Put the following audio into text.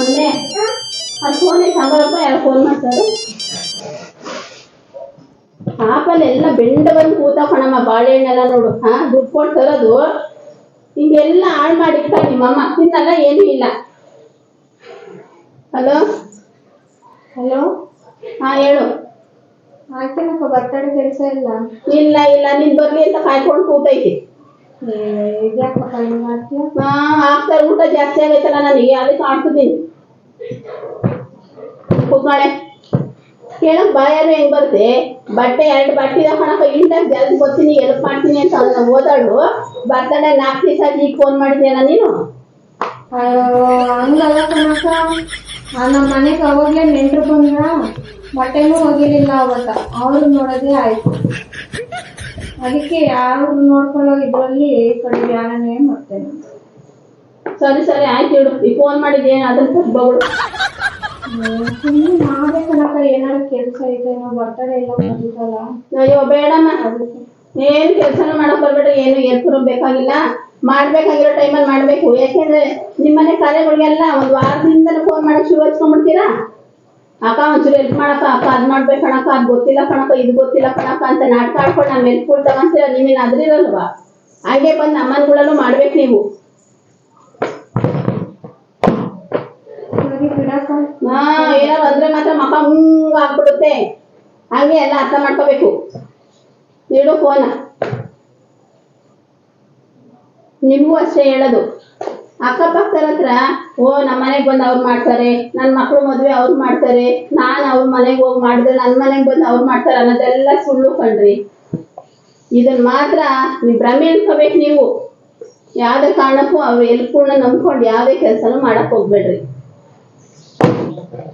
ಅಂದ್ರೆ ಅದು ಫೋನ್ ಸಾಂಬಾರಪ್ಪ ಯಾರು ಫೋನ್ ಮಾಡ್ತಾರೆ ಆಪಲ್ ಎಲ್ಲ ಬೆಂಡ ಬಂದು ಕೂತಕೊಂಡಮ್ಮ ಬಾಳೆಹಣ್ಣೆಲ್ಲ ನೋಡು. ಹಾ? ದುಡ್ಡು ಕೊಟ್ಟು ತರೋದು? ಹಿಂಗೆಲ್ಲ ಹಾಳು ಮಾಡಿರ್ತಾ ನಿಮ್ಮಮ್ಮ ತಿನ್ನಲ್ಲ ಏನೂ ಇಲ್ಲ. ಹಲೋ? ಹಲೋ? ಹಾ ಹೇಳು. ಆಯ್ತೇನಪ್ಪ ಬರ್ತಡೇ ಕೆಲಸ ಇಲ್ಲ. ಇಲ್ಲ ಇಲ್ಲ ನೀನ್ ಬರ್ಲಿ ಅಂತ ಕಾಯ್ಕೊಂಡು ಕೂತೈತಿ. ಇದ್ಯಾಕಪ್ಪ ಹಿಂಗ್ ಮಾಡ್ತೀಯ ಹಾ ಆಗ್ತಾರೆ ಊಟ ಜಾಸ್ತಿ ಆಗೈತಲ್ಲ ನನಗೆ ಅದಕ್ಕೆ ಕಾಣ್ತಿದ್ದೀನಿ ಕೂತ್ಕೊಳ್ಳೆ. ಕೇಳಕ್ ಬಾಯಾರ ಹೆಂಗ್ ಬರುತ್ತೆ? ಬಟ್ಟೆ, ಎರಡು ಬಟ್ಟೆ ಇದಾಕಣಕ ಇಂಟಾಗ ಜಲ್ದಿ ಬರ್ತೀನಿ ಎಲ್ಪ್ ಮಾಡ್ತೀನಿ ಅಂತ ಅವ್ನ ಓದಾಳು ಬರ್ತಾಳೆ ನಾಲ್ಕು ದಿವಸ ಈಗ ಫೋನ್ ಮಾಡಿದ್ಯಲ್ಲ ನೀನು? ಹಂಗಲ್ಲ ಕಣಕ್ಕ ನಮ್ಮ ಮನೆಗೆ ಅವಾಗ್ಲೇ ನೆಂಟ್ರು ಬಂದ್ರ, ಬಟ್ಟೆನೂ ಹೋಗಿರ್ಲಿಲ್ಲ ಅವತ್ತ. ಅವ್ರು ನೋಡೋದೇ ಆಯ್ತು. ಅದಕ್ಕೆ ಯಾರು ನೋಡ್ಕೊಳ್ಳೋ ಇದ್ರಲ್ಲಿ ಕಡಿಮೆ ಯಾರನ್ನೇ ಮಾಡ್ತೇನೆ ಸರಿ ಸರಿ ಆಯ್ತು ಇಡು. ಈ ಫೋನ್ ಮಾಡಿದ್ ಅದನ್ನ ಅದನ್ ಸುಮ್ಮನೆ ಏನಾದ್ರು ಕೆಲಸ ಐತೇನೋ ಇಲ್ಲ ಎಲ್ಲ ಬಂದಿದ್ದಲ್ಲ ಅಯ್ಯೋ ಬೇಡಮ್ಮ. ಏನ್ ಕೆಲ್ಸನೂ ಮಾಡಕ್ ಬರ್ಬೇಡ ಏನು ಎಲ್ಪರು ಬೇಕಾಗಿಲ್ಲ. ಮಾಡ್ಬೇಕಾಗಿರೋ ಟೈಮಲ್ಲಿ ಮಾಡ್ಬೇಕು. ಯಾಕೆಂದ್ರೆ ನಿಮ್ಮನೆ ಕಾರ್ಯಗಳಿಗೆಲ್ಲ ಒಂದ್ ವಾರದಿಂದ ಫೋನ್ ಮಾಡಕ್ ಶುರು ಹಚ್ಕೊಂಡ್ಬಿಡ್ತೀರಾ ಅಕ್ಕ ಒಂಚೂರು ಹೆಲ್ಪ್ ಮಾಡಕ್ಕ ಅಕ್ಕ ಅದ್ ಮಾಡ್ಬೇಕು ಕಣಕ್ಕ ಅದ್ ಗೊತ್ತಿಲ್ಲ ಕಣಕ್ಕ ಇದು ಗೊತ್ತಿಲ್ಲ ಕಣಕ್ಕ ಅಂತ ನಾಟಕ ಆಡ್ಕೊಂಡು ನಮ್ಮ ಹೆಲ್ಪ್ಗಳು ತಗೊಂತೀರ ನಿಮ್ಮಿನ ಅದ್ರಿರಲ್ವಾ? ಹಾಗೆ ಬಂದು ನಮ್ಮನ್ಗಳಲ್ಲೂ ಮಾಡ್ಬೇಕು ನೀವು. ಅಂದ್ರೆ ಹಾ ಏನೋ ಬಂದ್ರೆ ಮಾತ್ರ ಮಕ ಹಂಗ ಆಗ್ಬಿಡುತ್ತೆ. ಹಾಗೆ ಎಲ್ಲ ಅರ್ಥ ಮಾಡ್ಕೋಬೇಕು. ನೀಡು ಫೋನ. ನಿಮಗೂ ಅಷ್ಟೇ ಹೇಳೋದು. ಅಕ್ಕಪಕ್ಕದ ಹತ್ರ, ಓ ನಮ್ಮ ಮನೆಗೆ ಬಂದು ಅವ್ರು ಮಾಡ್ತಾರೆ ನನ್ನ ಮಕ್ಕಳು ಮದುವೆ ಅವ್ರು ಮಾಡ್ತಾರೆ, ನಾನು ಅವ್ರ ಮನೆಗೆ ಹೋಗಿ ಮಾಡಿದ್ರೆ ನನ್ನ ಮನೆಗೆ ಬಂದು ಅವ್ರು ಮಾಡ್ತಾರೆ ಅನ್ನೋದೆಲ್ಲ ಸುಳ್ಳು ಕಣ್ರಿ. ಇದನ್ನ ಮಾತ್ರ ನೀವು ಭ್ರಮೆ ಅನ್ಕೋಬೇಕು ನೀವು. ಯಾವುದೇ ಕಾರಣಕ್ಕೂ ಅವ್ರ ಎಲ್ಪೂರ್ಣ ನಂಬ್ಕೊಂಡು ಯಾವುದೇ ಕೆಲಸನೂ ಮಾಡಕ್ ಹೋಗ್ಬೇಡ್ರಿ.